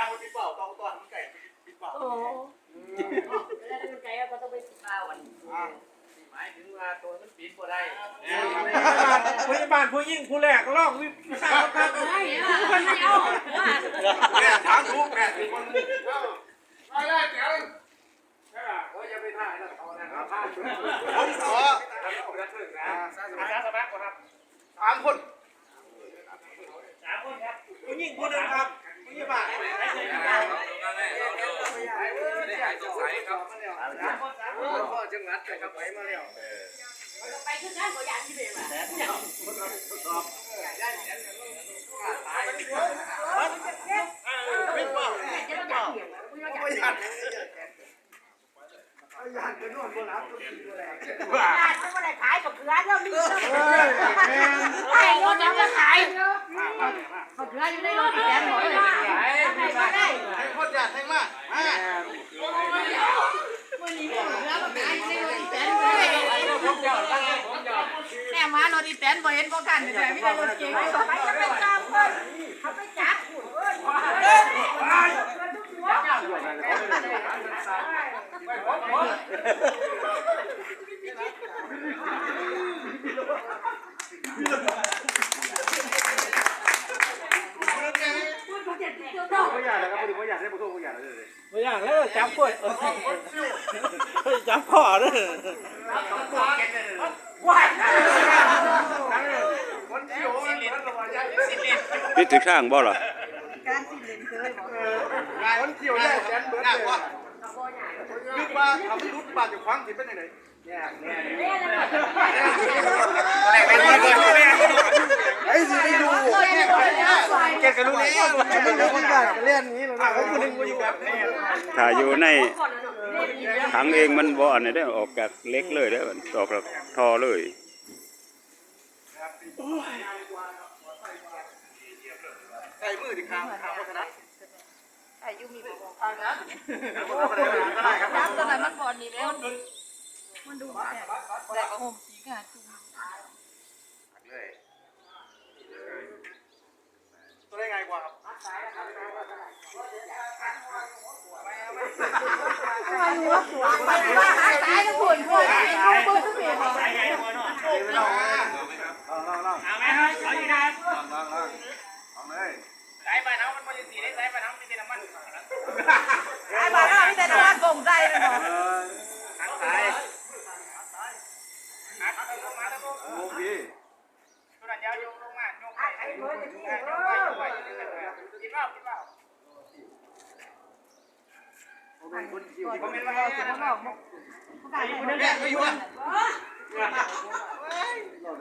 ข้าวปิดเปล่าต้องต้อนมันไก่ปิดเปล่าโอ้แล้วมันใจก็ต้องไปสิข้าววันหมายถึงว่าตัวมันปิดบ่ได้ผู้ใหญ่บ้านผู้ยิ่งผู้แรกร้องวิชาครับไม่คนไม่เอาแม่ถามถูกแม่ถึงคนเอาได้เดี๋ยวโอ้ยอย่าไปถ่ายนะเอานะผมขอผมจะถึงนะอาสาสมัครครับสามคนผู้ยิ่งผู้หนึ่งครับผู้ใหญ่บ้านพ่อจังหวัดครับ ไปมาแล้วไปขึ้นด้านก็อยากที่เป็นแบบปิดเปล่าจะต้องอยากเหี่ยวกูอยาก ถอีแตนบ่เห็นบ่กันแต่ไม่ได้รถเก๋งไปจะไปตามคนเขาไปจับคุณเอ้ยไม่อยากนะครับไม่อยากได้ผู้โทษไม่อยากเลยไม่อยากแล้วจับกล้วยเฮ้ยจับพ่อเด้อคนที่โอ้ยมันระบายยากสิลิ พิดถึงข้างบ่ล่ะงานคนเที่ยวแย่แสนเบิร์ดเลยว่าคือว่าทำรุดบ้านอยู่คว้างสิเป็นยังไงแย่แย่ไอ้สิไม่ดูแกก็รู้แล้วมันเป็นคนบ้านเล่นนี้หรอเขาคนนึงมาอยู่แบบนี้ถ้าอยู่ในถังเองมันบ่อันนี้ได้ออกจากเล็กเลยได้อออกจากท่อเลย ใส่มือดิข้าวข้าวโฆษณาอายุมีทางนั้นก็ได้ครับน้ำตัวไหนมันก่อนนี่แล้วมันดูแต่ก็ห่มสีค่ะจุ่มตัวได้ไงกว่าครับไปว่าหาสายทุกคนพวกเอาเบอร์ทุกเพจ ลองลองลอง เอาไหมครับขออีกนะ ลองลองลองลองเลย สายบ้านเฮามันบ่ได้สีได้สาย บ้านเฮามีแต่น้ำมันไอ้บ้านเราไม่แต่ตัวกงใจเลยเนาะทางสายโอเคตัวนั้นยาวยกลงมายกไปไอ้เบอร์จะนี่ยเอกไปอยกไปกินเปล่ากินเปล่าเป็นคนคิวก่อนเป็นว่าเราบอกมุกแม่ไม่อยู่อะ